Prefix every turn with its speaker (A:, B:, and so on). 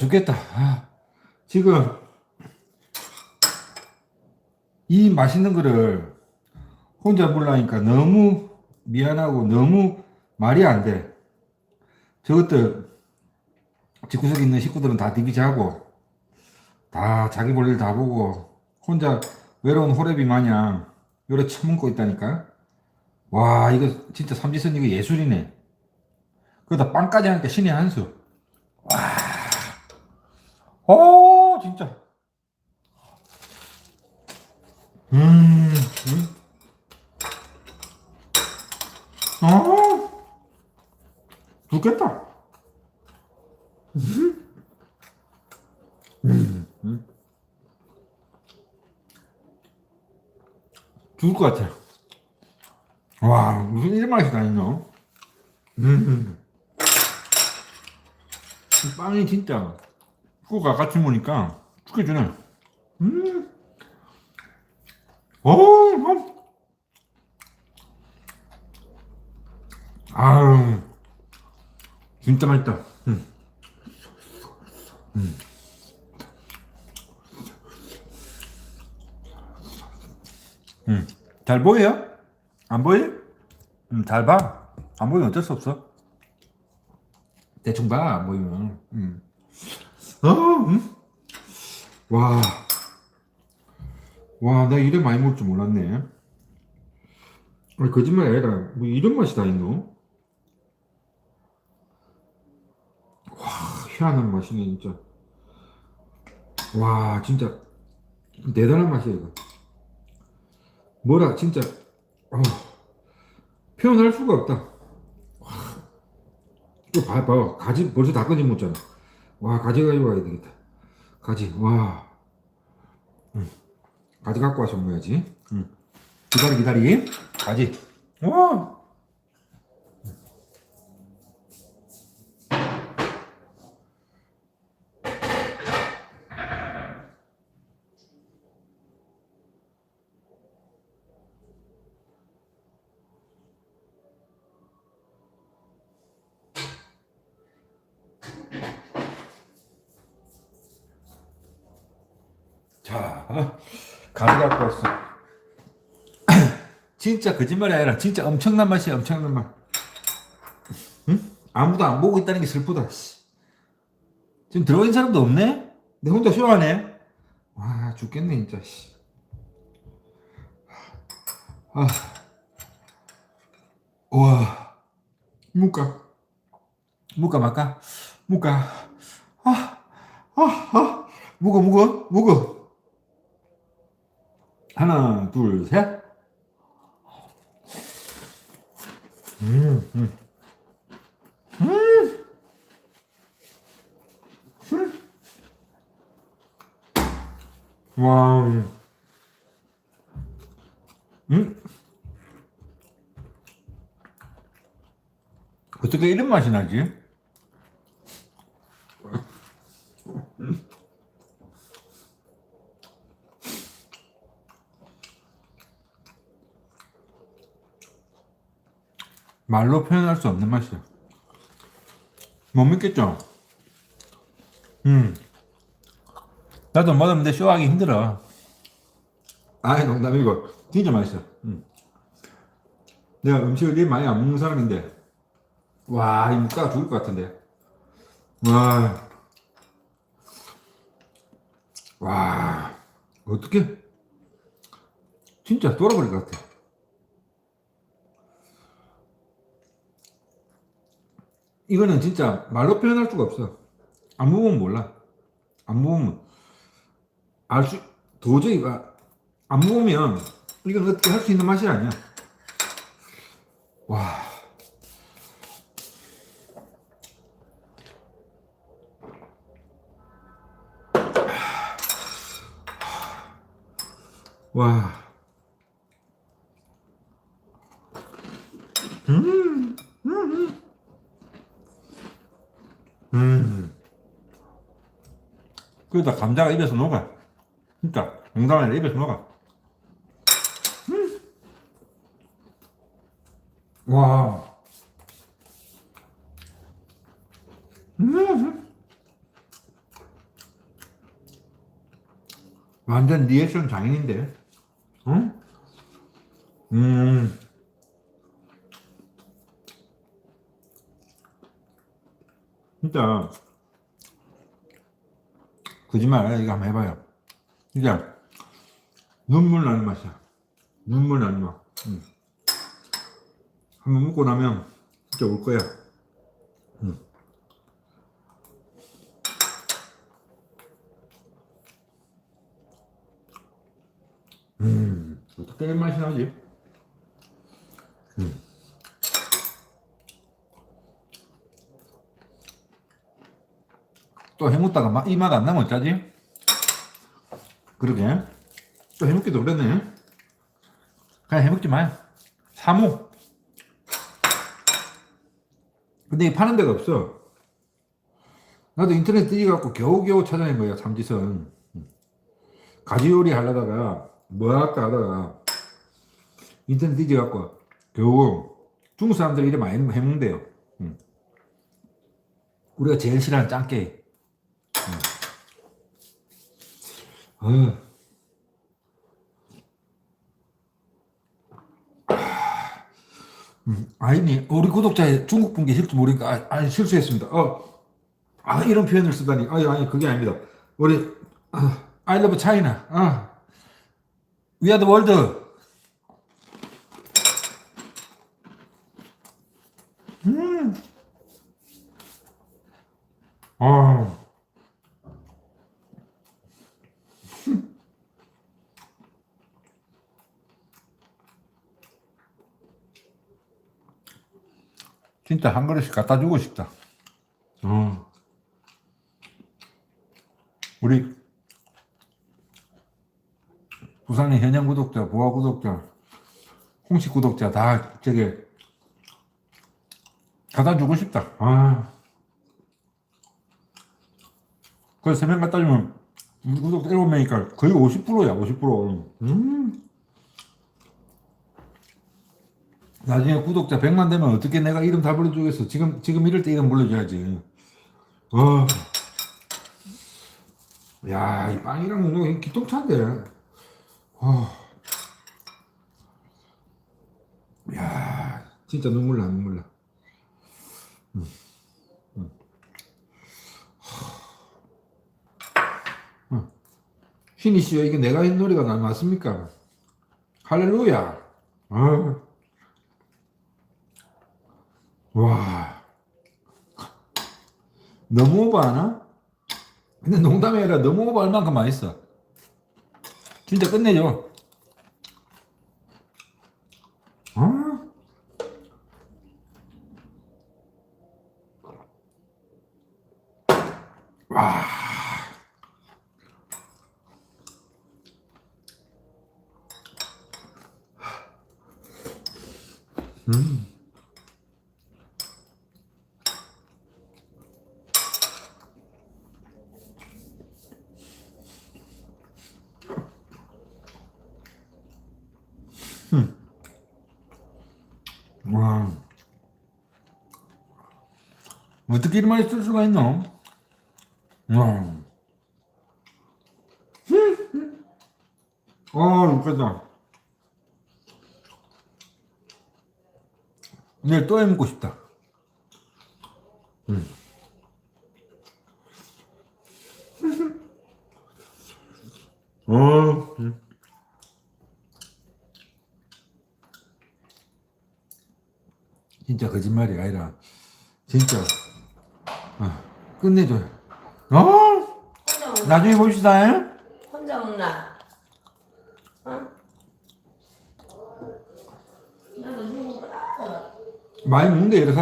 A: 죽겠다. 아, 지금 이 맛있는 거를 혼자 먹으려니까 너무 미안하고 너무 말이 안 돼. 저것들 집구석에 있는 식구들은 다 디비자고 다 자기 볼일 다 보고 혼자 외로운 호랩이 마냥 요래 처먹고 있다니까. 와 이거 진짜 삼지선 이거 예술이네. 그러다 빵까지 하니까 신의 한 수. 어 진짜 음, 음. 어 죽겠다 음, 음. 죽을 것 같아 와 무슨 이런 맛이 다 있노 음. 이 빵이 진짜 국가 같이 먹으니까 죽여주네. 음. 어, 음. 아유, 진짜 맛있다. 음. 음. 음. 잘 보여요? 안 보여? 음, 잘 봐. 안 보이면 어쩔 수 없어. 대충 봐, 안 보이면. 음. 어, 음? 와. 와, 나 이래 많이 먹을 줄 몰랐네. 아니, 거짓말 아니라, 뭐 이런 맛이 다 있노? 와, 희한한 맛이네, 진짜. 와, 진짜. 대단한 맛이야, 이거. 뭐라, 진짜. 어, 표현할 수가 없다. 와, 이거 봐, 봐. 가지 벌써 다 꺼내 먹잖아. 와 가지 가지고 와야 되겠다. 가지 와. 응. 가지 갖고 와서 먹어야지. 응. 기다리 기다리. 가지. 와 자, 어? 가지 갖고 왔어. 진짜 거짓말이 아니라 진짜 엄청난 맛이야, 엄청난 맛. 응? 아무도 안 보고 있다는 게 슬프다. 씨. 지금 들어있는 사람도 없네? 내 혼자 쇼하네? 와, 죽겠네, 진짜. 씨. 아. 와. 묵까? 묵까 말까? 묵까? 아, 아, 아. 묵어, 묵어, 묵어. 하나, 둘, 셋. 음, 음. 음. 음. 와. 음. 어떻게 이런 맛이 나지? 말로 표현할 수 없는 맛이야. 못 믿겠죠? 음. 나도 먹었는데 쇼하기 힘들어. 아이, 농담이고. 진짜 맛있어. 음. 내가 음식을 많이 안 먹는 사람인데, 와, 이 물가가 죽을 것 같은데. 와. 와. 어떻게? 진짜 돌아버릴 것 같아. 이거는 진짜 말로 표현할 수가 없어. 안 먹으면 몰라. 안 먹으면 알 수, 도저히 아, 안 먹으면 이건 어떻게 할 수 있는 맛이 아니야. 와. 와. 음. 그러다 감자가 입에서 녹아. 진짜. 농담 아니라 입에서 녹아. 음. 와. 음. 완전 리액션 장인인데. 응? 음. 진짜 거짓말 안 해. 이거 한번 해봐요. 진짜 눈물 나는 맛이야. 눈물 나는 맛. 음. 한번 먹고 나면 진짜 울 거야. 음. 음, 어떻게 맛이 나지? 음. 또 해먹다가 이맛 안 나면 어쩌지? 그러게. 또 해먹기도 그랬네. 그냥 해먹지 마요. 사모. 근데 이 파는 데가 없어. 나도 인터넷 뒤져갖고 겨우겨우 찾아낸 거야, 삼지선. 가지 요리 하려다가, 뭐 할까 하다가, 인터넷 뒤져갖고, 겨우 중국 사람들이 이래 많이 해먹는데요. 음. 우리가 제일 싫어하는 짱깨. 음. 어. 음, 아니, 우리 구독자의 중국 분 계 실수 모르니까, 아, 아니, 실수했습니다. 어, 아, 이런 표현을 쓰다니. 아니, 아니, 그게 아닙니다. 우리, 아, I love China. 아, we are the world. 음. 아. 진짜 한 그릇씩 갖다 주고 싶다. 어. 우리 부산의 현영 구독자, 보아 구독자, 홍식 구독자 다 저게 갖다 주고 싶다. 아. 그래서 세명 갖다 주면 우리 구독자 7명이니까 거의 50%야, 50%. 음. 나중에 구독자 100만 되면 어떻게 내가 이름 다 불러주겠어. 지금, 지금 이럴 때 이름 불러줘야지. 어. 야, 이 빵이랑 먹는 거 기똥차인데. 어. 야, 진짜 눈물 나, 눈물 나. 음. 음. 음. 신이 씨요, 이게 내가 한 노래가 나 맞습니까? 할렐루야. 어. 와. 너무 오버 하나? 근데 농담이 아니라 너무 오버 할 만큼 맛있어. 진짜 끝내줘. 어? 와. 음. 와. 어떻게 이런 말이 쓸 수가 있노? 와. 아, 웃겼다. 내일 또 해먹고 싶다. 음. 어, 음. 진짜 거짓말이 아니라 진짜 어, 끝내줘. 어?
B: 혼자 먹나?
A: 나중에 봅시다. 에?
B: 혼자 먹나? 어? 나도.
A: 많이 먹는데 이래서